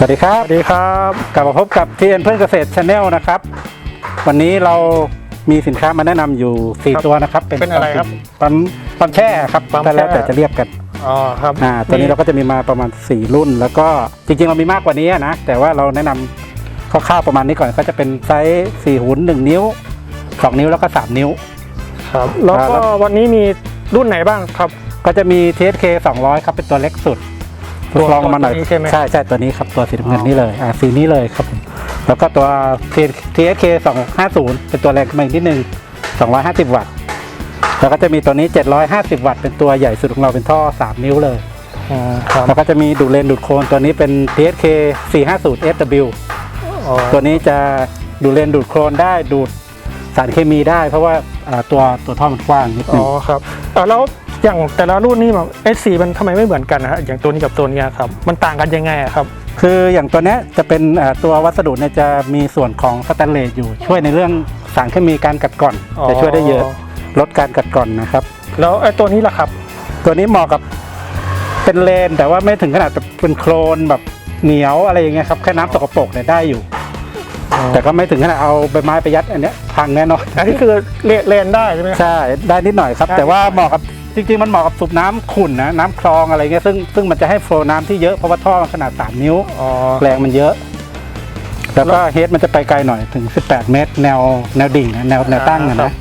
สวัสดีครับ สวัสดีครับ กลับมาพบกับทีเอ็นเพื่อนเกษตรชาแนลนะครับ วันนี้เรามีสินค้ามาแนะนำอยู่ 4 ตัวนะครับ เป็นอะไรครับปั๊มปั๊มแช่ครับปั๊มแต่แล้วแช่แต่จะเรียกกัน อ๋อครับ อ่า ตัวนี้เราก็จะมีมาประมาณ 4 รุ่น แล้วก็จริงๆ เรามีมากกว่านี้นะ แต่ว่าเราแนะนำคร่าวๆประมาณนี้ก่อน ก็จะเป็นไซส์4หุ่น1 นิ้ว 2 นิ้วแล้วก็ 3 นิ้ว ครับ แล้วคก็รับวันนี้มีรุ่นไหนบ้างครับ ก็จะมี TSK 200 ครับ เป็นตัวเล็กสุด ตัวลองมาหน่อยตัวนี้ใช่ไหมใช่ใช่ตัวนี้ครับตัวสีน้ำเงินอ๋อนี่เลยอ่าสีนี้เลยครับผมแล้วก็ตัว TSK 250 เป็นตัวแรงขึ้นมาอีกนิดนึง 250 วัตต์แล้วก็จะมีตัวนี้ 750 วัตต์เป็นตัวใหญ่สุดของเราเป็นท่อ 3 นิ้วเลยอ๋อครับแล้วก็จะมีดูดเลนดูดโคนตัวนี้เป็น TSK 450 SW อ๋อตัวนี้จะดูดเลนดูดโคลนได้ดูดสารเคมีได้ เพราะว่าอ่าตัวตัวท่อมันกว้างนิดนึอ๋งอครับอ่าแล้ว อย่างแต่ละรุ่นนี่แบบ S4 มันทำไมไม่เหมือนกันนะฮะอย่างตัวนี้กับตัวเนี้ยครับมันต่างกันยังไงอะครับ คืออย่างตัวเนี้ยจะเป็นอ่าตัววัสดุเนี่ยจะมีส่วนของสแตนเลสอยู่ช่วยในเรื่องสารเคมีการกัดกร่อนอ๋อ จะช่วยได้เยอะลดการกัดกร่อนนะครับ แล้วไอ้ตัวนี้ล่ะครับ ตัวนี้เหมาะกับเป็นเลน แต่ว่าไม่ถึงขนาดแบบเป็นโคลนแบบเหนียวอะไรอย่างเงี้ยครับแค่น้ำสกปรกเนี่ยได้อยู่แต่ก็ไม่ถึงขนาดเอาใบไม้ไปยัดอันเนี้ยพังแน่นอนอันนี้คือเลเลนได้ใช่ไหมครับ ใช่ได้นิดหน่อยครับ ได้แต่ว่าเหมาะกับ จริงๆมันเหมาะกับสูบน้ำขุ่นนะน้ำคลองอะไรเงี้ยซึ่งซึ่งมันจะให้โฟลว์น้ำที่เยอะเพราะว่าท่อมันขนาด 3 นิ้วอ๋อแรงมันเยอะ แล้วก็เฮดมันจะไปไกลหน่อยถึง 18 เมตร แนวแนวดิ่งนะแนวแนวตั้งอะครันะบ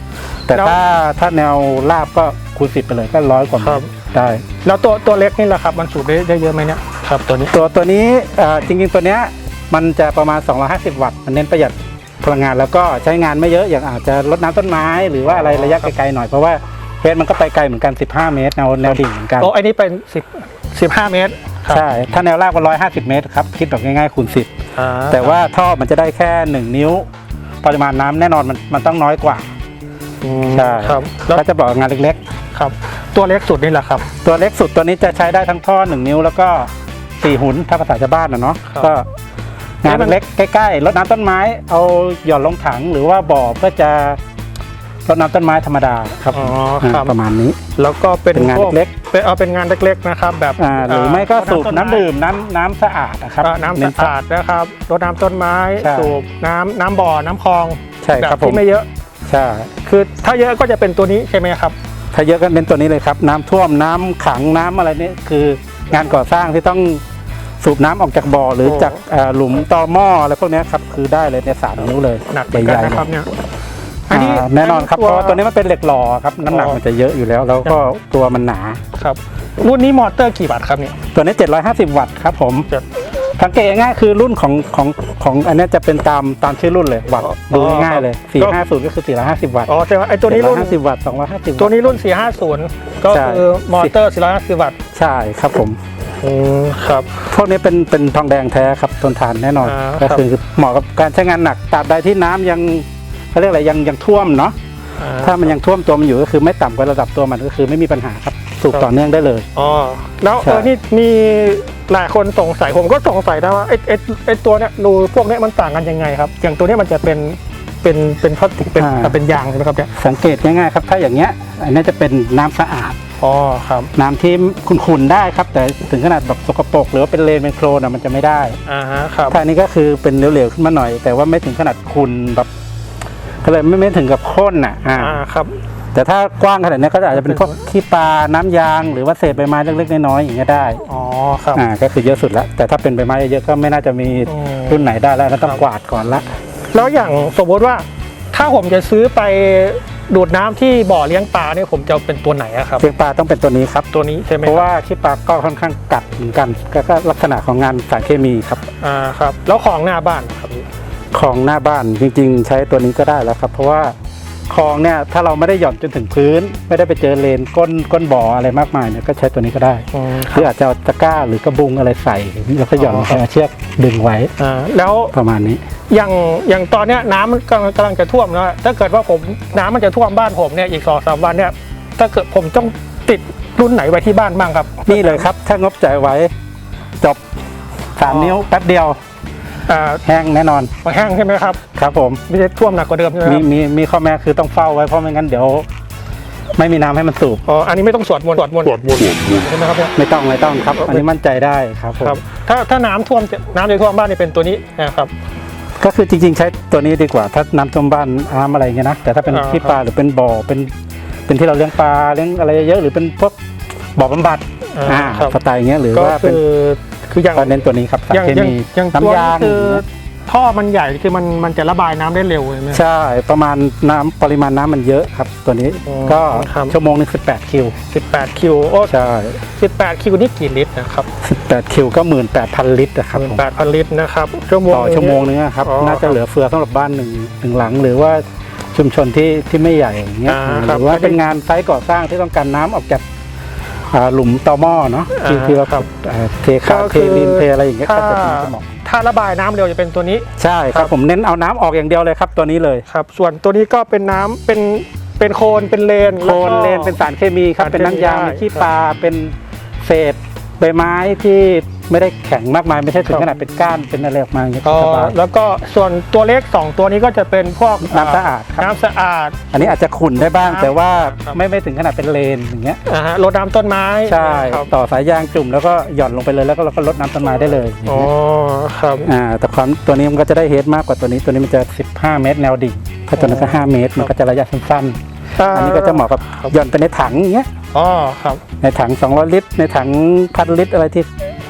แต่ถ้าถ้าแนวราบก็คูณสิบไปเลยก็ร้อยกว่าเมครัตบรได้แล้วตัวตัวเล็กนี่แหละครับมันสูบได้ได้เยอะไหมเนี่ยครับตัวนี้ตัวตัวนี้เอ่อจริงๆตัวเนี้ยมันจะประมาณ 250 วัตต์มันเน้นประหยัดพลังงานแล้วก็ใช้งานไม่เยอะอย่างอาจจะรดน้ำต้นไม้ หรือว่าอะไรระยะไกลๆหน่อยเพราะว่า เฮดมันก็ไปไกลเหมือนกัน 15 เมตรแนวแนวดิ่งเหมือนกันโอ้ไอ้นี่เป็นสิบสิบห้าเมตรครับใช่ถ้าแนวราบก็150 เมตรครับคิดแบบง่ายๆคูณ10อ่าแต่ว่าท่อมันจะได้แค่ 1 นิ้ว ปริมาณน้ำแน่นอนมันมันต้องน้อยกว่าอืมใช่ครับแล้วก็จะบอกงานเล็กครับ ตัวเล็กสุดนี่แหละครับๆตัวเล็กสุดตัวนี้จะใช้ได้ทั้งท่อ 1 นิ้วแล้วก็4หุนถ้าภาษาชาวบ้านนะเนาะครับก็งานเอ๊ะมันเล็กๆใกล้ๆรดน้ำต้นไม้ เอาหย่อนลงถังหรือว่าบ่อเพื่อจะ รดน้ำต้นไม้ธรรมดาครับอ๋อครับ ประมาณนี้ แล้วก็เป็นเป็นงานพวเล็ก เป็นเอาเป็นงานเล็กๆนะครับ แบบอ่าหรือไม่ก็ารสูบต้น้ำดื่มน้ำน้ำสะอาดนะครับอ่าน้ำเสะอาดนะครับรดน้ำต้นไม้ใช่ สูบน้ำน้ำบ่อน้ำคลองใช่แบบครับผมที่ไม่เยอะ ใช่คือถ้าเยอะก็จะเป็นตัวนี้ใช่ไหมครับ ถ้าเยอะก็เป็นตัวนี้เลยครับ น้ำท่วมน้ำขังน้ำอะไรเนี่ยคืองานก่อสร้างที่ต้องสูบน้ำออกจากบ่อหรือโอ้ จากเอ่อหลุมตอหม้ออะไรพวกเนี้ยครับคือได้เลยในยสามนิ้วเลยหนักเหมือนกันใหญ่ๆนะครับเลย เนี่ยอ่าแน่นอนครับเพราะว่าตัวนี้มันเป็นเหล็กหล่อครับน้ำหนักอ๋อมันจะเยอะอยู่แล้ว แล้วก็ตัวมันหนาครับ รุ่นนี้มอเตอร์กี่วัตต์ครับเนี่ยตัวนี้ 750 วัตต์ครับผมเจ็ดสังเกตง่ายๆคือรุ่นของของของอันเนี้ยจะเป็นตามตามชื่อรุ่นเลยวัตต์อ๋อดูง่ายๆเลยก็450 ก็คือ 450 วัตต์อ๋อใช่ไหมไอ้ตัวนี้รุ่น750วัตต์250 ตัวนี้รุ่น 450 ก็ใช่คือมอเตอร์ 450 วัตต์ใช่ครับผมอืมครับพวกนี้เป็นเป็นทองแดงแท้ครับทนทานแน่นอนอ่าก็ครับคือเหมาะกับการใช้งานหนักตราบใดที่น้ำยัง เขาเรียกอะไรยังยังท่วมเนาะอ่าถ้ามันยังท่วมตัวมันอยู่ก็คือไม่ต่ำกว่าระดับตัวมันก็คือไม่มีปัญหาครับสูบครับต่อเนื่องได้เลยอ๋อแล้วใช่เออนี่มีหลายคนสงสัยผมก็สงสัยนะว่าไอ้ไอ้ไอ้ตัวเนี้ยรูพวกเนี้ยมันต่างกันยังไงครับ อย่างตัวเนี้ยมันจะเป็นเป็นเป็นพลาสติกเป็นเป็นยางใช่ไหมครับเนี่ยสังเกตง่ายๆครับ ถ้าอย่างเงี้ยอันนี้จะเป็นน้ำสะอาดอ๋อครับ น้ำที่ขุ่นๆได้ครับ แต่ถึงขนาดแบบสกปรกหรือว่าเป็นเลนเป็นโคลนอะมันจะไม่ได้อ่าฮะครับถ้าอันนี้ก็คือเป็นเหลวๆขึ้นมาหน่อย แต่ว่าไม่ถึงขนาดขุ่นแบบ ก็เลยไม่ไม่ถึงกับข้นอะอ่าอ่าครับ แต่ถ้ากว้างขนาดนี้ก็อาจจะเป็นพวกขี้ปลาน้ำยาง หรือว่าเศษใบไม้เล็กๆน้อยๆอย่างเงี้ยได้อ๋อครับ อ่าก็คือเยอะสุดละแต่ถ้าเป็นใบไม้เยอะๆก็ไม่น่าจะมีอืม รุ่นไหนได้แล้วก็ต้องครับกวาดก่อนละ แล้วอย่างสมมติว่า ถ้าผมจะซื้อไปดูดน้ำที่บ่อเลี้ยงปลาเนี่ยผมจะเอาเป็นตัวไหนอะครับเพียงปลาต้องเป็นตัวนี้ครับ ตัวนี้ใช่ไหมเพราะคบว่าขี้ปลาก็ค่อนข้างกัดเหมือนกันก็ก็ลักษณะของงานสารเคมีครับ อ่าครับ แล้วของหน้าบ้านครับ คลองหน้าบ้านจริง ๆ ใช้ตัวนี้ก็ได้แล้วครับ เพราะว่าคลองเนี่ยถ้าเราไม่ได้หย่อนจนถึงพื้น ไม่ได้ไปเจอเลนก้นก้นบ่ออะไรมากมายเนี่ยก็ใช้ตัวนี้ก็ได้อืมหรืออาจจะเอาตะกร้าหรือกระบุงอะไรใส่แล้วก็หย่อนอ๋อครับ เอาเชือกดึงไว้อ่าแล้วประมาณนี้ อย่างอย่างตอนเนี้ยน้ำมันกำลังกำลังจะท่วมนะถ้าเกิดว่าผมน้ำมันจะท่วมบ้านผมเนี่ยอีกสองสามวันเนี่ยถ้าเกิดผมต้องติดรุ่นไหนไว้ที่บ้านบ้างครับ นี่เลยครับถ้างบจ่ายไว้จบสามอ๋อ นิ้วแป๊บเดียว อ่าแห้งแน่นอนแห้งใช่ไหมครับ ครับผมไม่ใช่ท่วมหนักกว่าเดิมใช่ไหมคมีรับมีมีข้อแม้คือต้องเฝ้าไว้เพราะไม่งั้นเดี๋ยว ไม่มีน้ำให้มันสูบ อ๋ออันนี้ไม่ต้องสวดมนต์สวดมนต์ใช่ไหมครับเนี่ย ไม่ต้องไม่ต้องครับ อันนี้มั่นใจได้ครับผมครับถ้าถ้าน้ำท่วมจะน้ำจะท่วมบ้านนี่เป็นตัวนี้นะครับก็คือจริง ๆ ใช้ตัวนี้ดีกว่า ถ้าน้ำท่วมบ้านน้ำอะไรเงี้ยนะแต่ถ้าเป็นอ่าที่ปลาหรือเป็นบ่อเป็น เป็นที่เราเลี้ยงปลาเลี้ยงอะไรเยอะๆหรือเป็นพวกบ่อบำบัดอ่าอ่าครับสไตล์เงี้ยหรือก็ว่าเป็คืนอ คืออย่างก็เน้นตัวนี้ครับสารอย่างเคอย่างมีอย่างตัวน้ำยานี้งคือท่อมันใหญ่คือมันมันจะระบายน้ำได้เร็วใช่ไหมใช่ ประมาณน้ำปริมาณน้ำมันเยอะครับตัวนี้อ๋อก็ครับชั่วโมงหนึง18คิว18คิวโอ้ใช่18คิวนี่กี่ลิตรนะครับ18คิวก็18,000ลิตรนะครับผม18,000ลิตรนะครับชั่วโมงต่อชั่วโมงนึงอะครับอ๋อน่าจะเหลือเฟือสำหรับบ้านหนึ่งหนึ่งหลังหรือว่าชุมชนที่ที่ไม่ใหญ่อย่างเงี้ยอ่าหครับรือว่าเป็นงานไซต์ก่อสร้างที่ต้องการน้ำออกจากอ่า หลุมตอหม้อเนาะที่อ่าที่เราครับเอ่อเทคาก็เทคือลินเทอะไรอย่างเงี้ยถ้าก็จะเป็นเหมาะถ้าระบายน้ำเร็วจะเป็นตัวนี้ใช่คครัรับบผมเน้นเอาน้ำออกอย่างเดียวเลยครับตัวนี้เลยครับ ส่วนตัวนี้ก็เป็นน้ำเป็นเป็นโคลนเป็นเลนโคลนแล้วก็เลนเป็นสารเคมีครับสารเคมีเป็นน้ำยางได้เป็นขี้ปลาเป็นเศษใบไม้ที่ ไม่ได้แข็งมากมายไม่ใช่ถึครังบขนาดเป็นก้านเป็นอะไรออกมาอย่างเงี้ยอ๋อสบายแล้วก็ส่วนตัวเล็ก2ตัวนี้ก็จะเป็นพวกน้ำสะอาดครับน้ำสะอาด อันนี้อาจจะขุ่นได้บ้างครับแต่ว่าครับ ไม่ไม่ถึงขนาดเป็นเลนอย่างเงี้ยอ่าฮะรดน้ำต้นไม้ใช่ครับต่อสายยางจุ่มแล้วก็หย่อนลงไปเลยแล้วก็เราก็ลดน้ำต้นไม้ได้เลยอย่างอ๋อเงี้ยครับ อ่าแต่ความตัวนี้มันก็จะได้เฮดมากกว่าตัวนี้ตัวนี้มันจะ 15 เมตรแนวดิ่งถ้าตัวนั้นก็ 5 เมตรมันก็จะระยะสั้นๆอันนี้ก็จะเหมาะกับครับหย่อนไปในถังอย่างเงี้ย อ๋อครับ ในถัง 200 ลิตร ในถังพันลิตรอะไรที่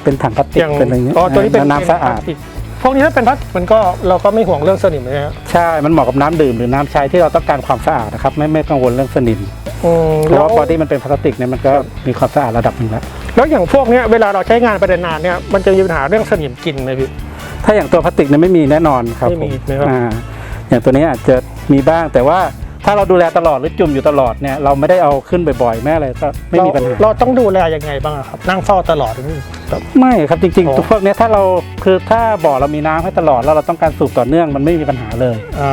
เป็นถังพลาสติอกย่างเป็นอะไรเงี้ยอ๋อตัวนี้เป็นแล้วน้ำสะอาดเป็นพลสติกพวกนี้ถ้าเป็นพลาสติกมันก็เราก็ไม่ห่วงเรื่องสนิมเลยฮะใช่ มันเหมาะกับน้ำดื่มหรือน้ำใช้ที่เราต้องการความสะอาดนะครับ ไม่ไม่กังวลเรื่องสนิมอืมเพแล้ราะวว่าบอดี้มันเป็นพลาสติกเนี่ยมันก็มีความสะอาดระดับหนึ่งแล้ว แล้วอย่างพวกเนี้ยเวลาเราใช้งานไปนานๆเนี่ยมันจะมีปัญหาเรื่องสนิมกินไหมพี่ ถ้าอย่างตัวพลาสติกเนี่ยไม่มีแน่นอนครับไม่มีผนะครับ อ่าอย่างตัวนี้อาจจะมีบ้างแต่ว่า ถ้าเราดูแลตลอดหรือจุ่มอยู่ตลอดเนี่ยเราไม่ได้เอาขึ้นบ่อยๆแม่อะไรก็ไม่มีปัญหาเราเราต้องดูแลยังไงบ้างอะครับ นั่งเฝ้าตลอดหรือแบบ ไม่ครับจริงอ๋อ ๆตัวพวกเนี้ยถ้าเราคือถ้าบ่อเรามีน้ำให้ตลอดแล้วเราต้องการสูบต่อเนื่องมันไม่มีปัญหาเลย อ่า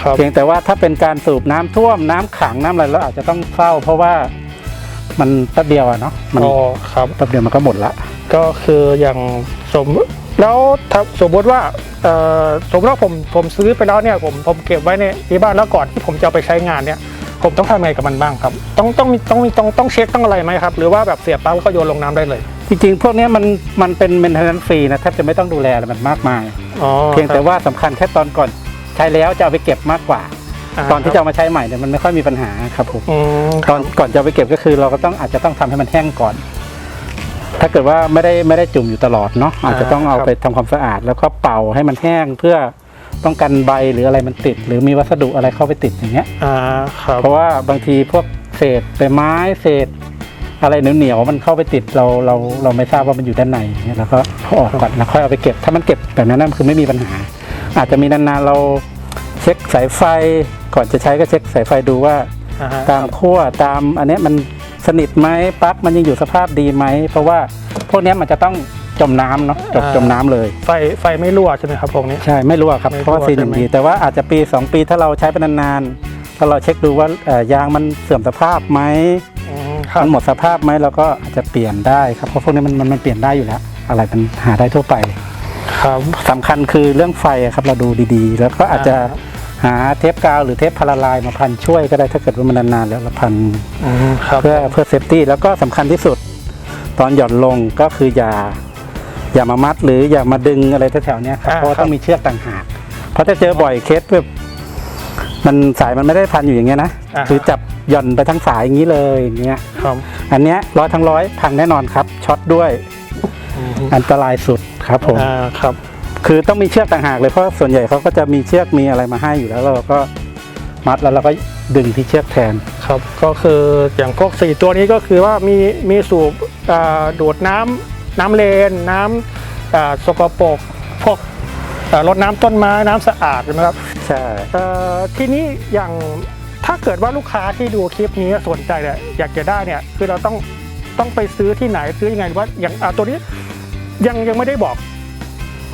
ครับเพียงแต่ว่าถ้าเป็นการสูบน้ำท่วมน้ำขังน้ำอะไรเราอาจจะต้องเฝ้า เพราะว่ามันแป๊บเดียวอะเนาะมันอ๋อครับ แป๊บเดียวมันก็หมดละ ก็คืออย่างสม แล้วถ้าสมมติว่าเอ่อสมมติว่าผมผมซื้อไปแล้วเนี่ยผมผมเก็บไว้ในที่บ้านแล้วก่อนที่ผมจะเอาไปใช้งานเนี่ย ผมต้องทำไงกับมันบ้างครับ ต้องต้องมีต้องมีต้องต้องเช็คต้องอะไรไหมครับ หรือว่าแบบเสียบปั๊บแล้วก็โยนลงน้ำได้เลย จริงๆ พวกเนี้ยมันมันเป็น maintenance ฟรีนะแทบจะไม่ต้องดูแลอะไรมันมากมายอ๋อเพียงแต่ว่าสำคัญแค่ตอนก่อนใช้แล้วจะเอาไปเก็บมากกว่าาตอนที่จะเอามาใช้ใหม่เนี่ยมันไม่ค่อยมีปัญหาครับผมอืมตอนก่อนจะเอาไปเก็บก็คือเราก็ต้องอาจจะต้องทำให้มันแห้งก่อน ถ้าเกิดว่าไม่ได้ไม่ได้จุ่มอยู่ตลอดเนาะอาจจะต้องเอาไปทำความสะอาด แล้วก็เป่าให้มันแห้งเพื่อป้องกันใบหรืออะไรมันติด หรือมีวัสดุอะไรเข้าไปติดอย่างเงี้ยอ่าครับเพราะว่าบางทีพวกเศษใบไม้เศษ อะไรเหนียวๆมันเข้าไปติดเราเราเราไม่ทราบว่ามันอยู่ด้านในอย่างเงี้ยแล้วก็เอาออกก่อนแล้วค่อยเอาไปเก็บ ถ้ามันเก็บแบบนั้นนะคือไม่มีปัญหา อาจจะมีนานๆเราเช็คสายไฟก่อนจะใช้ก็เช็คสายไฟดูว่าอ่าฮะตามขั้วตามอันเนี้ยมัน สนิทไหมปลั๊กมันยังอยู่สภาพดีไหม เพราะว่าพวกเนี้ยมันจะต้องจมน้ำเนาะจมจมน้ำเลย ไฟไฟไม่รั่วใช่ไหมครับพวกนี้ใช่ไม่รู้อะครับไม่รู้เพราะว่าอะซีนหนึ่งใช่ไหมดีแต่ว่าอาจจะปี 2 ปีถ้าเราใช้ไปนานๆถ้าเราเช็คดูว่าเอ่อยางมันเสื่อมสภาพไหมอืมครับมันหมดสภาพไหมเราก็อาจจะเปลี่ยนได้ครับเพราะพวกนี้มันมันมันเปลี่ยนได้อยู่แล้ว อะไรมันหาได้ทั่วไปครับสำคัญคือเรื่องไฟอะครับเราดูดีๆ แล้วก็อาจจะ หาเทปกาวหรือเทปพาราไลน์มาพันช่วยก็ได้ถ้าเกิดว่ามันนานๆแล้วเราพันอืมครับเพื่อเพื่อเซฟตี้แล้วก็สำคัญที่สุด ตอนหย่อนลงก็คืออย่า อย่ามามัดหรืออย่ามาดึงอะไรแถวๆเนี้ยครับอ่าเพราะว่าครับต้องมีเชือกต่างหากเพราะถ้าเจอบ่อยเคสแบบมันสายมันไม่ได้พันอยู่อย่างเงี้ยนะอ่าคือจับหย่อนไปทั้งสายอย่างนี้เลยอย่างเงี้ยครับอันเนี้ยร้อยทั้งร้อยพังแน่นอนครับช็อตด้วยอืมอันตรายสุดครับผมอ่าครับ คือต้องมีเชือกต่างหากเลยเพราะส่วนใหญ่เขาก็จะมีเชือกมีอะไรมาให้อยู่แล้วแล้วเราก็มัดแล้วเราก็ดึงที่เชือกแทนครับก็คืออย่างพวกสี่ตัวนี้ก็คือว่ามีมีสูบอ่าดูดน้ำน้ำเลน น้ำอ่าสกปรกพวกอ่ารดน้ำต้นไม้น้ำสะอาดใช่ไหมครับ ใช่เอ่อทีนี้อย่างถ้าเกิดว่าลูกค้าที่ดูคลิปนี้สนใจเนี่ยอยากจะได้เนี่ยคือเราต้องต้องไปซื้อที่ไหนซื้อยังไงหรือว่าอย่างอ่าตัวนี้ยังยังไม่ได้บอก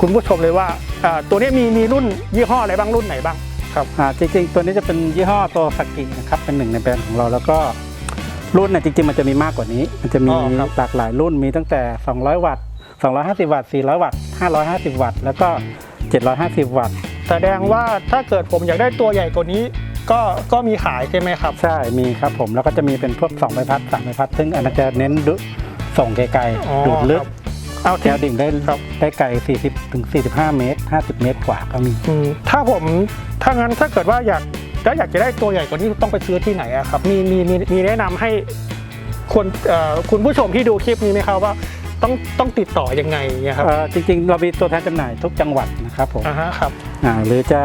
คุณผู้ชมเลยว่าอ่าตัวนี้มีมีรุ่นยี่ห้ออะไรบ้างรุ่นไหนบ้างครับอ่าจริงๆ ตัวนี้จะเป็นยี่ห้อโตสกินะครับเป็นหนึ่งในแบรนด์ของเราแล้วก็รุ่นเนี่ยจริงๆ มันจะมีมากกว่านี้ มันจะมีอ๋อครับหลากหลายรุ่นมีตั้งแต่ 200 วัตต์ 250 วัตต์ 400 วัตต์ 550 วัตต์ แล้วก็ 750 วัตต์ แสดงว่าถ้าเกิดผมอยากได้ตัวใหญ่กว่านี้ ก็ก็มีขายใช่ไหมครับ ใช่ มีครับผม แล้วก็จะมีเป็นพวก2ใบพัด3ใบพัด ซึ่งอันนั้นจะเน้นดุส่งไกลอ๋อๆดูดลึกครับ เอาแนที่วดิ่งได้ครับ ได้ไกล 40ถึง45 เมตร 50 เมตรกว่าก็มี อืมถ้าผมถ้างั้นถ้าเกิดว่าอยากถ้าอยากจะได้ตัวใหญ่กว่านี้ต้องไปซื้อที่ไหนอะครับมีมีมีมีแนะนำให้คนเอ่อคุณผู้ชมที่ดูคลิปนี้ไหมครับว่าต้องต้องติดต่อยังไงเนี่ยครับเอ่อจริงๆ เรามีตัวแทนจำหน่ายทุกจังหวัดนะครับผมอ่าฮะครับอ่าหรือจะ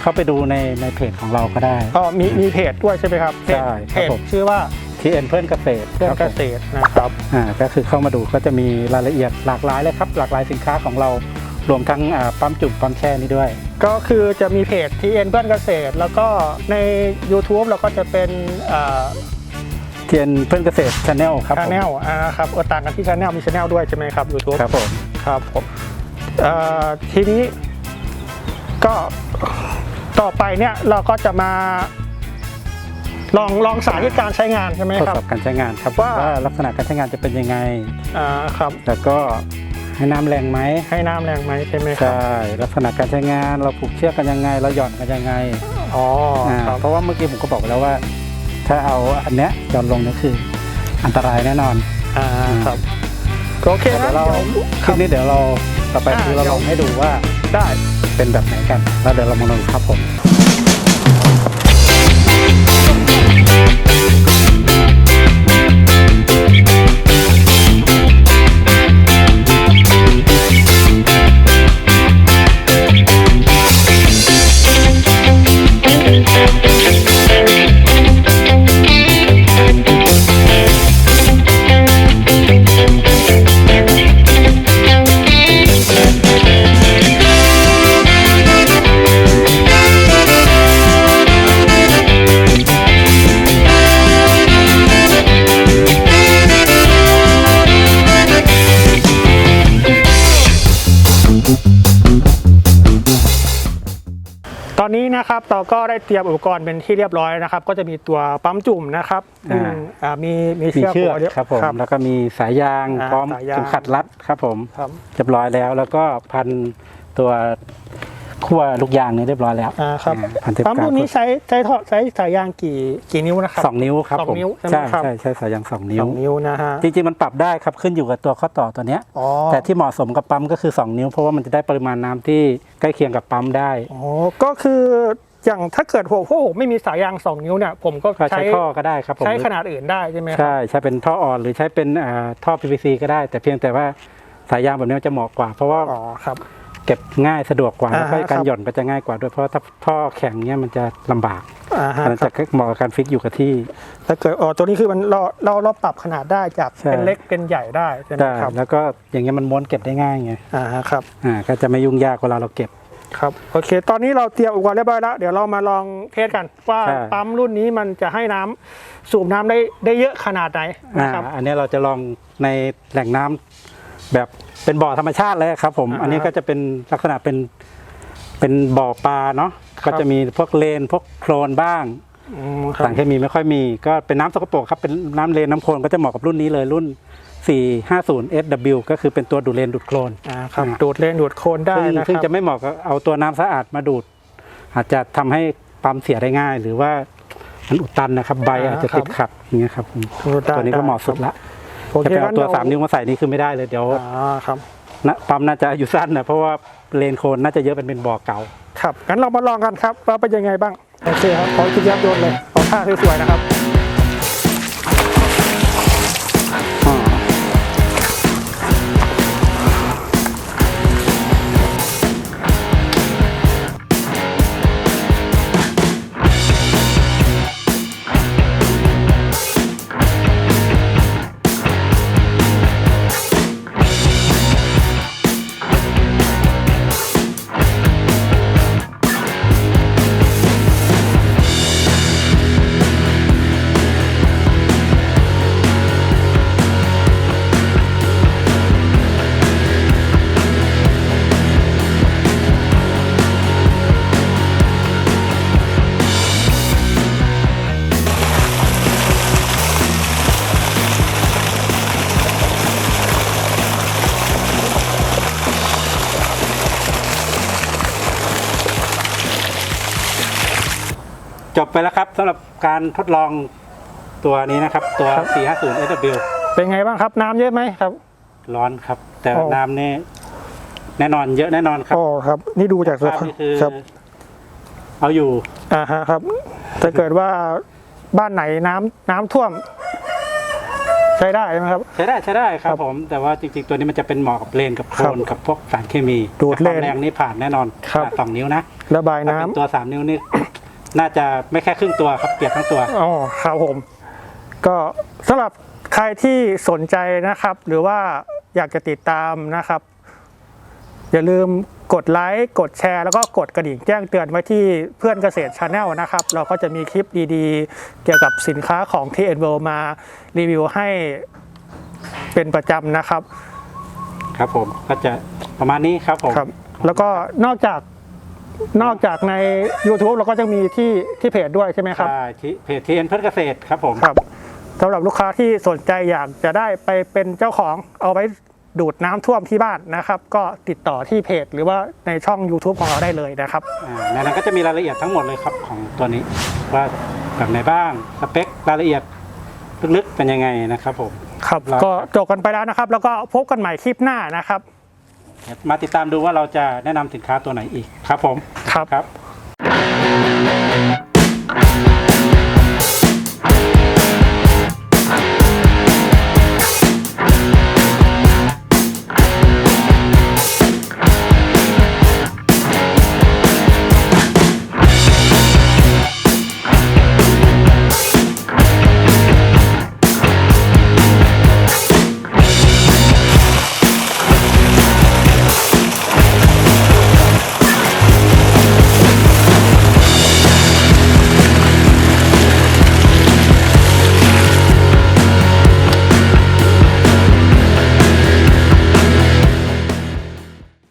เข้าไปดูในในเพจของเราก็ได้ ก็มีมีเพจด้วยใช่ไหมครับเพจใช่ครับเพจผม ชื่อว่า ที่เอ็นเพื่อนเกษตรเรื่องครับเกผมษตรนะครับอ่าก็คือเข้ามาดูก็จะมีรายละเอียดหลากหลายเลยครับ หลากหลายสินค้าของเรารวมทั้งอ่าปั๊มจุ่มปั๊มแช่นี้ด้วย ก็คือจะมีเพจที่เอ็นเพื่อนเกษตร แล้วก็ใน YouTube เราก็จะเป็นเทียนเพื่อนเกษตรชาแนลครับชาผมแนลนะครับเออต่างกันที่ชาแนลมีชาแนลด้วยใช่ไหมครับ YouTube ครับผมครับผมเอ่อทีนี้ก็ต่อไปเนี่ยเราก็จะมา ลองลองสาธิตการใช้งานใช่ไหมทดครับ สอบการใช้งานครับว่าว่า ลักษณะการใช้งานจะเป็นยังไง อ่าครับ แล้วก็ให้น้ำแรงไหมให้น้ำแรงไหมใช่ไหมครับ ใช่ลักษณะการใช้งานเราผูกเชือกกันยังไง เราหย่อนกันยังไงอ๋ออ่าครับ เพราะว่าเมื่อกี้ผมก็บอกไปแล้วว่า ถ้าเอาอันเนี้ยหย่อนลงเนี่ยคือ อันตรายแน่นอน อ่าครับ โอเคเดี๋นะยวเราเดี๋ยว คลิปนี้เดี๋ยวเราต่อไปอ่าคือเราเดี๋ลยวองให้ดูว่าได้ เป็นแบบไหนกัน แล้วเดี๋ยวเรามาลองครับผม นนี้นะครับเราก็ได้เตรียมอุปกรณ์เป็นที่เรียบร้อยนะครับ ก็จะมีตัวปั๊มจุ่มนะครับอ่าอืมอ่ามีมีมีเชือกเชือกหัวเดียวครับผมครับแล้วก็มีสายยางอ่าพร้อมสายยาง เข็มขัดรัดครับผมครับ เรียบร้อยแล้วแล้วก็พันตัว ขั้วลูกยางเนี่ยเรียบร้อยแล้วอ่าครับอ่าพันเทปปั๊มกาวรุ่นนี้ใช้ใช้ท่อใช้สายยางกี่กี่นิ้วนะครับสองนิ้วครับสองผมนิ้วใช่ไหมใช่ครับใช่ใช่สายยางสองนิ้สวองนิ้วนะฮะจริงๆมันปรับได้ครับขึ้นอยู่กับตัวข้อต่อตัวเนี้ยอ๋อแต่ที่เหมาะสมกับปั๊มก็คือ 2 นิ้ว เพราะว่ามันจะได้ปริมาณน้ำที่ใกล้เคียงกับปั๊มได้อ๋อก็คืออย่างถ้าเกิดพวกพวกผมไม่มีสายยางสองนิ้วเนี่ยผมก็ก็ใช้ใช้ท่อก็ได้ครับผมใช้ขนาดอื่นได้ใช่ไหมครับใช่ใช้เป็นท่ออ่อนหรือใช้เป็นอ่าท่อ PVC ก็ได้ แต่เพียงแต่ว่าสายยางแบบนี้มันจะเหมาะกว่า เพราะว่าอ๋อครับ เก็บง่ายสะดวกกว่าอ่าแล้วก็การครับหย่อนก็จะง่ายกว่าด้วยเพราะถ้าท่อแข็งเนี่ยมันจะลำบากอ่าฮะมันจะเหมาะกับการฟิกอยู่กับที่ถ้าเกิดอ๋อตัวนี้คือมันเราเราเราปรับขนาดได้จากใช่เป็นเล็กเป็นใหญ่ได้ใช่ไหมได้ครับแล้วก็อย่างเงี้ยมันม้วนเก็บได้ง่ายไงอ่าฮะครับอ่าก็จะไม่ยุ่งยากเวลาเราเก็บครับโอเค ตอนนี้เราเตรียมอุปกรณ์เรียบร้อยแล้ว เดี๋ยวเรามาลองเทสกัน ว่าใช่ปั๊มรุ่นนี้มันจะให้น้ำสูบน้ำได้ได้เยอะขนาดไหนอ่านะครับอันนี้เราจะลองในแหล่งน้ำ แบบเป็นบ่อธรรมชาติเลยครับ ผม อ่าอันนี้ก็จะเป็นลักษณะเป็นเป็นบ่อปลาเนาะครับ ก็จะมีพวกเลนพวกโคลนบ้างอืมครับ สารเคมีไม่ค่อยมี ก็เป็นน้ำสกปรกครับเป็นน้ำเลนน้ำโคลนก็จะเหมาะกับรุ่นนี้เลยรุ่น 450 SW ก็คือเป็นตัวดูดเลนดูดโคลน อ่าครับอ่าดูดเลนดูดโคลนได้ซึ่งนะคซึ่งรับ จะไม่เหมาะกับเอาตัวน้ำสะอาดมาดูด อาจจะทำให้ปั๊มเสียได้ง่าย หรือว่ามันอุดตันนะครับ ใบอาจจะติดขัดอย่างเงี้ยครับผมดูดได้ตัวนี้ก็เหมาะสุดละ โอจะเคไปเอางั้นตัวเรสามนิ้วมาใส่นี่คือไม่ได้เลยเดี๋ยว อ่าครับ นะปั๊มน่าจะอายุสั้นนะเพราะว่าเลนโคลนน่าจะเยอะเป็นเป็นบ่อเก่า ครับงั้นเรามาลองกันครับว่าเป็นยังไงบ้างโอเคครับขอคิดยับโยนเลยขอท่าสวยๆนะครับ จบไปแล้วครับสำหรับการทดลองตัวนี้นะครับ ตัว ครับ 450 SW เป็นไงบ้างครับน้ำเยอะไหมครับ ร้อนครับ แต่โอ้น้ำนี่แน่นอนเยอะแน่นอนครับโอ้ครับ นี่ดูจากสภาพภาพนี่คือครับเอาอยู่อ่าฮะครับถ้าเกิดว่าบ้านไหนน้ำน้ำท่วม ใช้ได้ไหมครับ ใช้ได้ใช้ได้ครัครับบผม แต่ว่าจริงๆตัวนี้มันจะเป็นเหมาะกับเลนกับโคลนครับกับพวกสารเคมีดูดแต่ความเลนแรงนี่ผ่านแน่นอนครับอะสองนิ้วนะระบายถ้าน้ำเป็นตัวสามนิ้วนี่ น่าจะไม่แค่ครึ่งตัวครับเปียกทั้งตัว อ๋อครับผม ก็สำหรับใครที่สนใจนะครับ หรือว่าอยากจะติดตามนะครับ อย่าลืมกดไลค์กดแชร์ แล้วก็กดกระดิ่งแจ้งเตือนไว้ที่เพื่อนเกษตรชาแนลนะครับ เราก็จะมีคลิปดีๆ เกี่ยวกับสินค้าของ t n w มารีวิวให้เป็นประจำนะครับ ครับผมก็จะประมาณนี้ครับผม ครับ แล้วก็นอกจาก นอกจากใน YouTube เราก็จะมีที่ที่เพจด้วยใช่ไหมครับ ใช่ที่เพจทีเอ็นเพื่อเกษตรครับผม ครับสำหรับลูกค้าที่สนใจอยากจะได้ไปเป็นเจ้าของเอาไว้ดูดน้ำท่วมที่บ้านนะครับ ก็ติดต่อที่เพจหรือว่าในช่อง YouTube ของเราได้เลยนะครับ อ่าในนั้นก็จะมีรายละเอียดทั้งหมดเลยครับของตัวนี้ว่าแบบไหนบ้างสเปครายละเอียดลึกๆเป็นยังไงนะครับผม ครับ ครับ ก็จบกันไปแล้วนะครับ แล้วก็พบกันใหม่คลิปหน้านะครับเดี๋ยว มาติดตามดูว่าเราจะแนะนำสินค้าตัวไหนอีกครับผมครับ ครับ